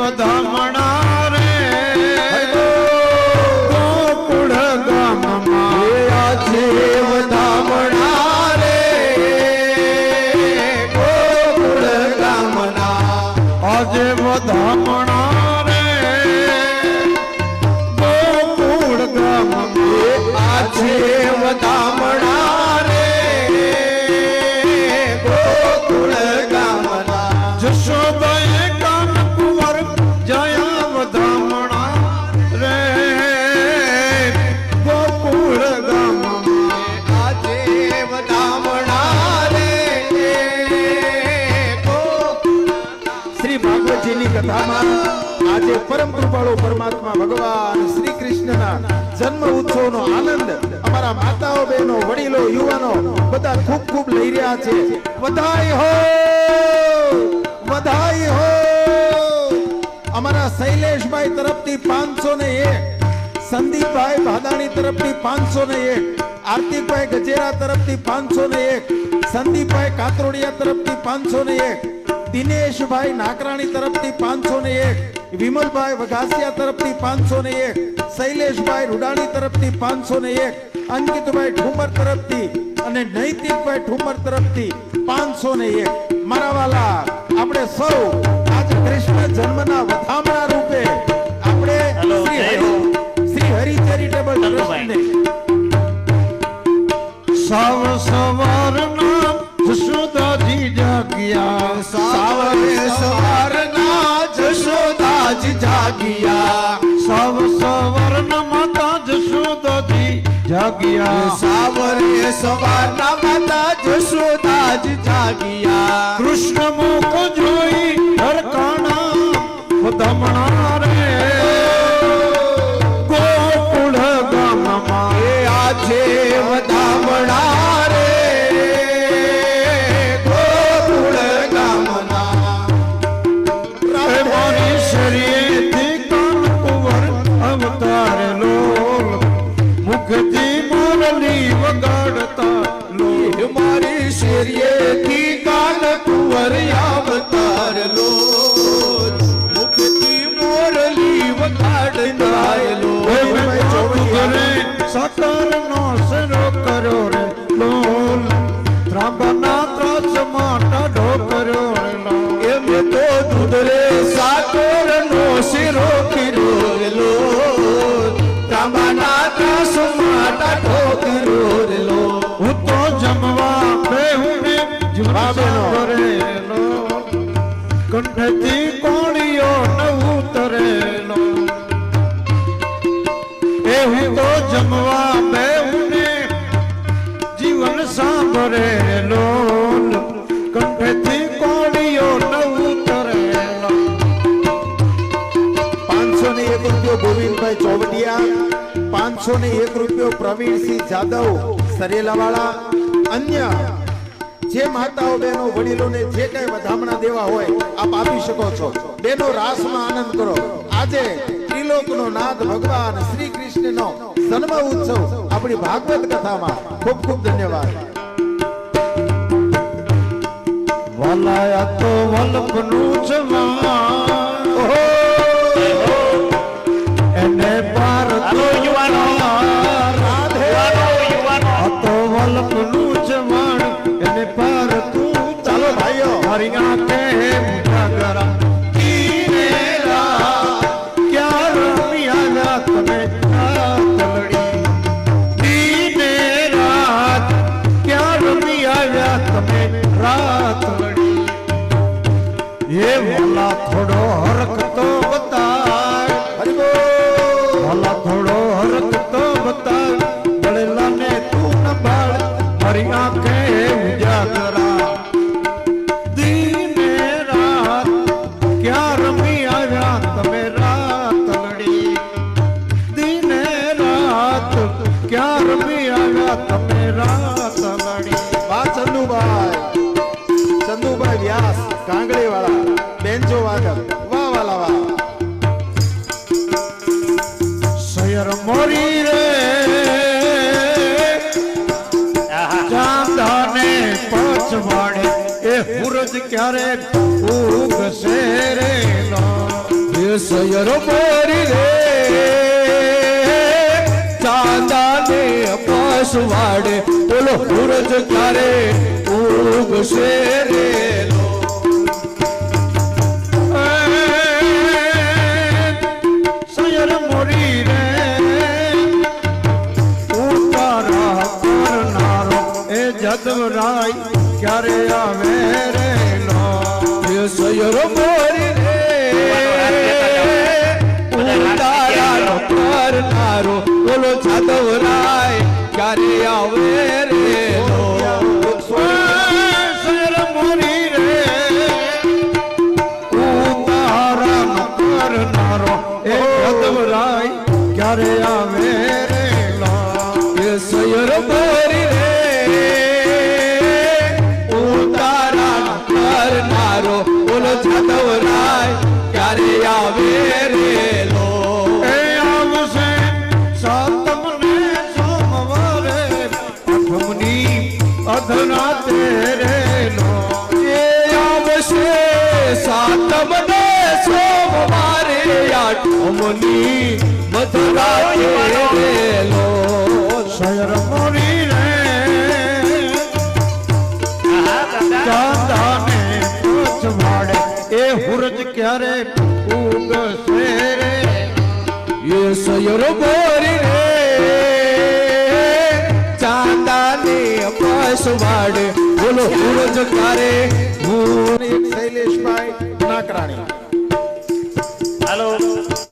વધામણા કથામાં આજે પરમ કૃપાળુ પરમાત્મા ભગવાન શ્રી કૃષ્ણના જન્મ ઉત્સવનો આનંદ અમારા માતાઓ, બહેનો, વડીલો, યુવાનો બધા ખૂબ ખૂબ લઈ રહ્યા છે. વધાઈ હો! વધાઈ હો! અમારા શૈલેષભાઈ તરફથી પાંચસો ને એક, સંદીપભાઈ ભાદાણી તરફથી પાંચસો ને એક, આરતીભાઈ ગજેરા તરફથી પાંચસો ને એક, સંદીપભાઈ કાતરોડિયા તરફથી પાંચસો ને એક દિનેશભાઈ નાકરાણી તરફથી પાંચસો ને એક, વિમલભાઈ વઘાસિયા તરફથી પાંચસો ને એક, શૈલેષભાઈ રૂડાણી તરફથી પાંચસો ને એક, અંકિતભાઈ ઠુમર તરફથી અને નૈતિકભાઈ ઠુમર તરફથી પાંચસો ને એક. મારા વાલા, આપણે સૌ આજ કૃષ્ણ જન્મના વધામણા જાગ્યા સાવરે સવારના જશોદાજી જાગ્યા. સવ સવારના માતા જશોદાજી જાગ્યા. સાવરે સવારના માતા જશોદાજી જાગ્યા. કૃષ્ણ મુખ જોઈ હરકાણા વધામણા રે. ગોકુળ ગામમાં આજે વધામણા મોરલી વગાડતા લોલ મારી શેરીએ થી કાન કુંવર અવતાર લો મુખથી મોરલી વગાડનાય લો પાંચસો ને એક રૂપિયો પ્રવીણસિંહ જાદવ સરેલાવાળા અન્ય જે માતાઓ બહેનો વડીલોને જે કઈ વધામણા દેવા હોય આપ આપી શકો છો. બેનો રાસમાં આનંદ કરો. આજે ત્રિલોકનો નાથ ભગવાન શ્રી કૃષ્ણનો જન્મ ઉત્સવ આપણી ભાગવત કથામાં. ખૂબ ખૂબ ધન્યવાદ. વાલાયા તો વલ્લભનું જવાન ઓહો! તમે રાતલડી દીને રાત એ વાલા થોડો હરકતો હુરજ ક્યારે ઉગશે રે લો સયર મોરી રે. ચાંદાને પસવાડે બોલો, સૂરજ ક્યારે ઉગશે રે. જદવરાય ક્યારે આવે રે? સયર મોરી રે ઉતારાનો કરનારો બોલો જાદવરાય ક્યારે આવે રે સયર મોરી રે ઉતારા કરનારો એ જદવરાય ક્યારે આવે અધના તેરે નો એ આવશે સાતમ ને સોમવારે આઠમની મધરાતે તેરે લો. શયર મોરી રે. ચાંદાને પછવાડે એ હુરજ ક્યારે ઉગશે? રે એ સયર મોરી પસવાડે બોલો સૂરજ ક્યારે હું શૈલેષભાઈ નાકરાણી.